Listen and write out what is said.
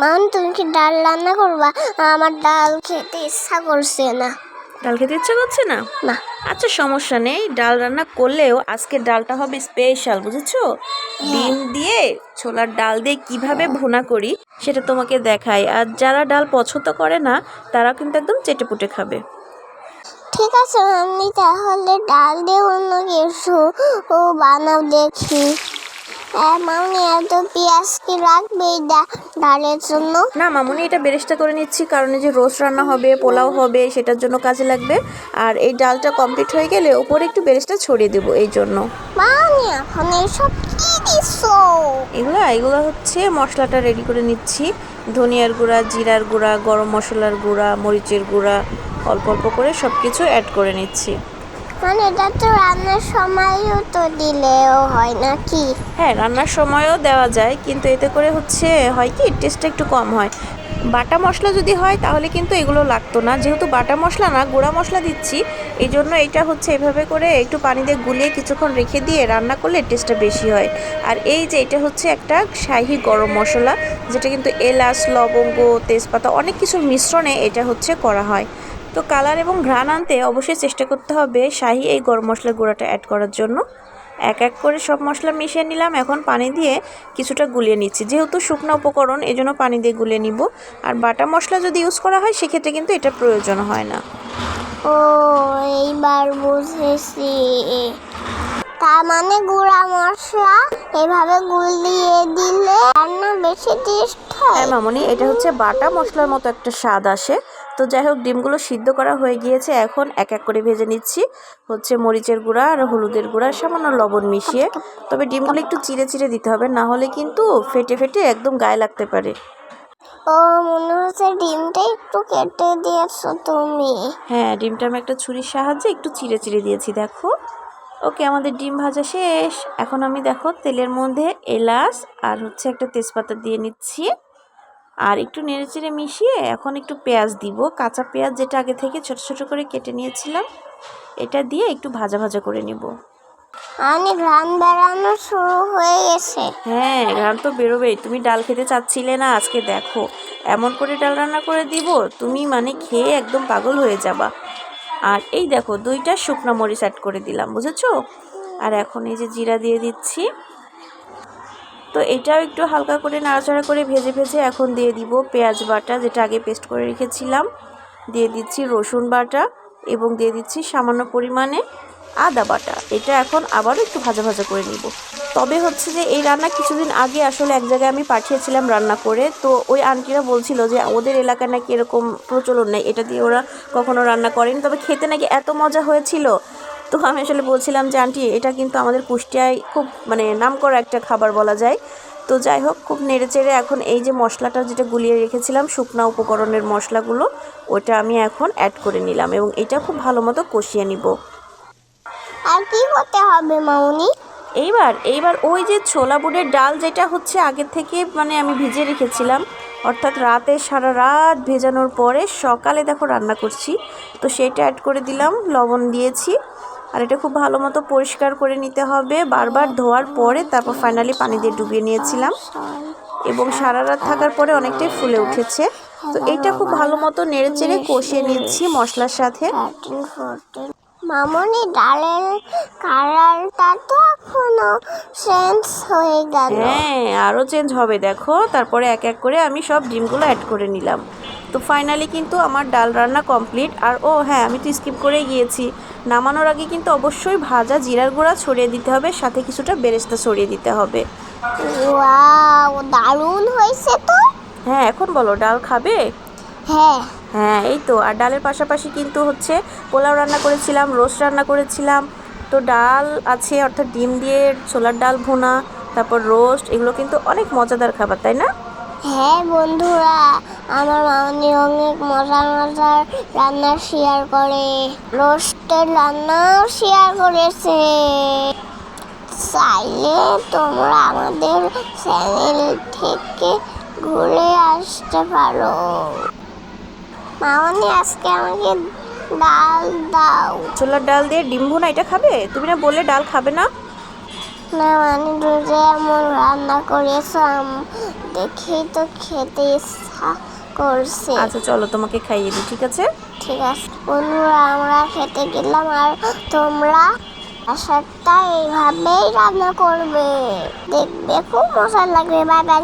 মান তুমি কি ডাল রান্না করবা? আমার ডাল খেতে ইচ্ছা করছে না। ডাল খেতে ইচ্ছা করছে না? না। আচ্ছা সমস্যা নেই। ডাল রান্না করলেও আজকে ডালটা হবে স্পেশাল বুঝেছ? ডিম দিয়ে ছোলার ডাল দিয়ে কীভাবে ভুনা করি সেটা তোমাকে দেখাই। আর যারা ডাল পছন্দ করে না তারা কিন্তু একদম চেটেপুটে খাবে। ঠিক আছে আমি তাহলে ডাল দিয়ে অন্য কিছু ও বানাও দেখি। হ্যাঁ মামনি এত পেঁয়াজ কি ডা- ডালের জন্য। না মামুনি এটা বেরেস্তা করে নিচ্ছি কারণ এই যে রোস্ট রান্না হবে পোলাও হবে সেটার জন্য কাজে লাগবে। আর এই ডালটা কমপ্লিট হয়ে গেলে ওপরে একটু বেরেস্তা ছড়িয়ে দেবো এই জন্য। মামনি এখন এইসব কি দিছো? এগুলো এগুলো হচ্ছে মশলাটা রেডি করে নিচ্ছি। ধনিয়ার গুঁড়া জিরার গুঁড়া গরম মশলার গুঁড়া মরিচের গুঁড়া অল্প অল্প করে সব কিছু অ্যাড করে নিচ্ছি। মানে এটা তো রান্নার সময়ও তো দিলেও হয় নাকি হ্যাঁ রান্নার সময়ও দেওয়া যায়, কিন্তু এতে করে হচ্ছে হয় কি টেস্টটা একটু কম হয়। বাটা মশলা যদি হয়, তাহলে কিন্তু এগুলো লাগতো না। যেহেতু বাটা মশলা না, গুঁড়া মশলা দিচ্ছি, এই জন্য এটা হচ্ছে এভাবে করে একটু পানি দিয়ে গুলিয়ে কিছুক্ষণ রেখে দিয়ে রান্না করলে টেস্টটা বেশি হয়। আর এই যে এটা হচ্ছে একটা শাহি গরম মশলা, যেটা কিন্তু এলাচ, লবঙ্গ, তেজপাতা অনেক কিছুর মিশ্রণে এটা হচ্ছে করা হয়। তো কালার এবং ঘ্রাণ আনতে অবশ্যই চেষ্টা করতে হবে। শাহি, এই গরম মশলার গুঁড়াটা অ্যাড করার জন্য। এক এক করে সব মশলা মিশিয়ে নিলাম। এখন পানি দিয়ে কিছুটা গুলিয়ে নিচ্ছি। যেহেতু শুকনো উপকরণ এই জন্য পানি দিয়ে গুলিয়ে নিব। আর বাটা মশলা যদি ইউজ করা হয়, সেক্ষেত্রে কিন্তু এটা প্রয়োজন হয় না। ও, এইবার বুঝেছি। মানে গুঁড়া মশলা এভাবে গুলিয়ে দিলে রান্না বেশি টেস্ট হয়। হ্যাঁ মামনি এটা হচ্ছে বাটা মশলার মতো একটা স্বাদ আসে। তো যাই হোক ডিমগুলো সিদ্ধ করা হয়ে গিয়েছে। এখন এক এক করে ভেজে নিচ্ছি। হচ্ছে মরিচের গুঁড়া আর হলুদের গুঁড়া সামান্য লবণ মিশিয়ে। তবে ডিমগুলো একটু চিড়ে চিড়ে দিতে হবে না হলে কিন্তু ফেটে ফেটে একদম গায়ে লাগতে পারে। ও মনে হচ্ছে ডিমটা একটু কেটে দিয়েছ তুমি। হ্যাঁ ডিমটা আমি একটা ছুরির সাহায্যে একটু চিড়ে চিড়ে দিয়েছি দেখো। ওকে আমাদের ডিম ভাজা শেষ। এখন আমি দেখো তেলের মধ্যে এলাচ আর হচ্ছে একটা তেজপাতা দিয়ে নিচ্ছি। আর একটু নেড়ে চেড়ে মিশিয়ে এখন একটু পেঁয়াজ দিব। কাঁচা পেঁয়াজ যেটা আগে থেকে ছোট ছোট করে কেটে নিয়েছিলাম এটা দিয়ে একটু ভাজা ভাজা করে নিব। আমি ঘ্রাণ বেড়ানো শুরু হয়ে গেছে। হ্যাঁ ঘ্রাণ তো বেরোবেই। তুমি ডাল খেতে চাচ্ছিলে না আজকে দেখো। এমন করে ডাল রান্না করে দিব তুমি মানে খেয়ে একদম পাগল হয়ে যাবা। আর এই দেখো, দুইটা শুকনো মরিচ অ্যাড করে দিলাম, বুঝেছ? আর এখন এই যে জিরা দিয়ে দিচ্ছি। তো এটাও একটু হালকা করে নাড়াচাড়া করে ভেজে ভেজে এখন দিয়ে দিব পেঁয়াজ বাটা, যেটা আগে পেস্ট করে রেখেছিলাম। দিয়ে দিচ্ছি রসুন বাটা এবং দিয়ে দিচ্ছি সামান্য পরিমাণে আদা বাটা, এটা এখন আবারও একটু ভাজা ভাজা করে নিব। তবে হচ্ছে যে এই রান্না কিছুদিন আগে আসলে এক জায়গায় আমি পাঠিয়েছিলাম রান্না করে, তো ওই আন্টিরা বলছিল যে ওদের এলাকায় নাকি এরকম প্রচলন নেই, এটা দিয়ে ওরা কখনো রান্না করেনি। তবে খেতে নাকি এত মজা হয়েছিল, তো আমি আসলে বলছিলাম যে, আন্টি, এটা কিন্তু আমাদের কুষ্টিয়ায় খুব মানে নাম করা একটা খাবার বলা যায়। তো যাই হোক, খুব নেড়ে চেড়ে এখন এই যে মশলাটা যেটা গুলিয়ে রেখেছিলাম, শুকনা উপকরণের মশলাগুলো, ওটা আমি এখন অ্যাড করে নিলাম এবং এটা খুব ভালো মতো কষিয়ে নিব। আর কি করতে হবে মাউনি এইবার এইবার ওই যে ছোলা বুটের ডাল যেটা হচ্ছে আগের থেকে মানে আমি ভিজিয়ে রেখেছিলাম অর্থাৎ রাতে সারা রাত ভেজানোর পরে সকালে দেখো রান্না করছি তো সেটা অ্যাড করে দিলাম লবণ দিয়েছি আর এটা খুব ভালো মতো পরিষ্কার করে নিতে হবে বারবার ধোয়ার পরে তারপর ফাইনালি পানি দিয়ে ডুবিয়ে নিয়েছিলাম এবং সারা রাত থাকার পরে অনেকটাই ফুলে উঠেছে তো এইটা খুব ভালো মতো নেড়ে চেড়ে কষিয়ে নিচ্ছি মশলার সাথে। মামনি ডালের কালারটা তো এখনও চেঞ্জ হয়ে গেল। হ্যাঁ আরও চেঞ্জ হবে দেখো। তারপরে এক এক করে আমি সব ডিমগুলো অ্যাড করে নিলাম। তো ফাইনালি কিন্তু আমার ডাল রান্না কমপ্লিট আর ও হ্যাঁ আমি তো স্কিপ করে গিয়েছি। নামানোর আগে কিন্তু অবশ্যই ভাজা জিরার গুঁড়া ছড়িয়ে দিতে হবে সাথে কিছুটা বেরেস্তা ছড়িয়ে দিতে হবে। দারুণ হয়েছে তো। হ্যাঁ এখন বলো ডাল খাবে? হ্যাঁ। হ্যাঁ এই তো। আর ডালের পাশাপাশি কিন্তু হচ্ছে পোলাও রান্না করেছিলাম, রোস্ট রান্না করেছিলাম। তো ডাল আছে, অর্থাৎ ডিম দিয়ে ছোলার ডাল ভুনা, তারপর রোস্ট, এগুলো কিন্তু অনেক মজাদার খাবার, তাই না? হ্যাঁ বন্ধুরা, আমার মামনি অনেক মজার মজার রান্না শেয়ার করে। রোস্টের রান্নাও শেয়ার করেছে। চাইলে তোমরা আমাদের চ্যানেল থেকে ঘুরে আসতে পারো। মামনি আজকে আমাকে ডাল দাও। ছোলার ডাল দিয়ে ডিম ভুনা এটা খাবে? তুমি না বললে ডাল খাবে না? শুকনো মানে যে এমন রান্না করেছ দেখেই তো খেতে ইচ্ছা করছে। আচ্ছা চলো তোমাকে খাইয়ে দিই ঠিক আছে? ঠিক আছে। বন্ধুরা আমরা খেতে গেলাম আর তোমরা আসারটা এইভাবেই রান্না করবে। দেখবে খুব মজা লাগবে বাই বাই।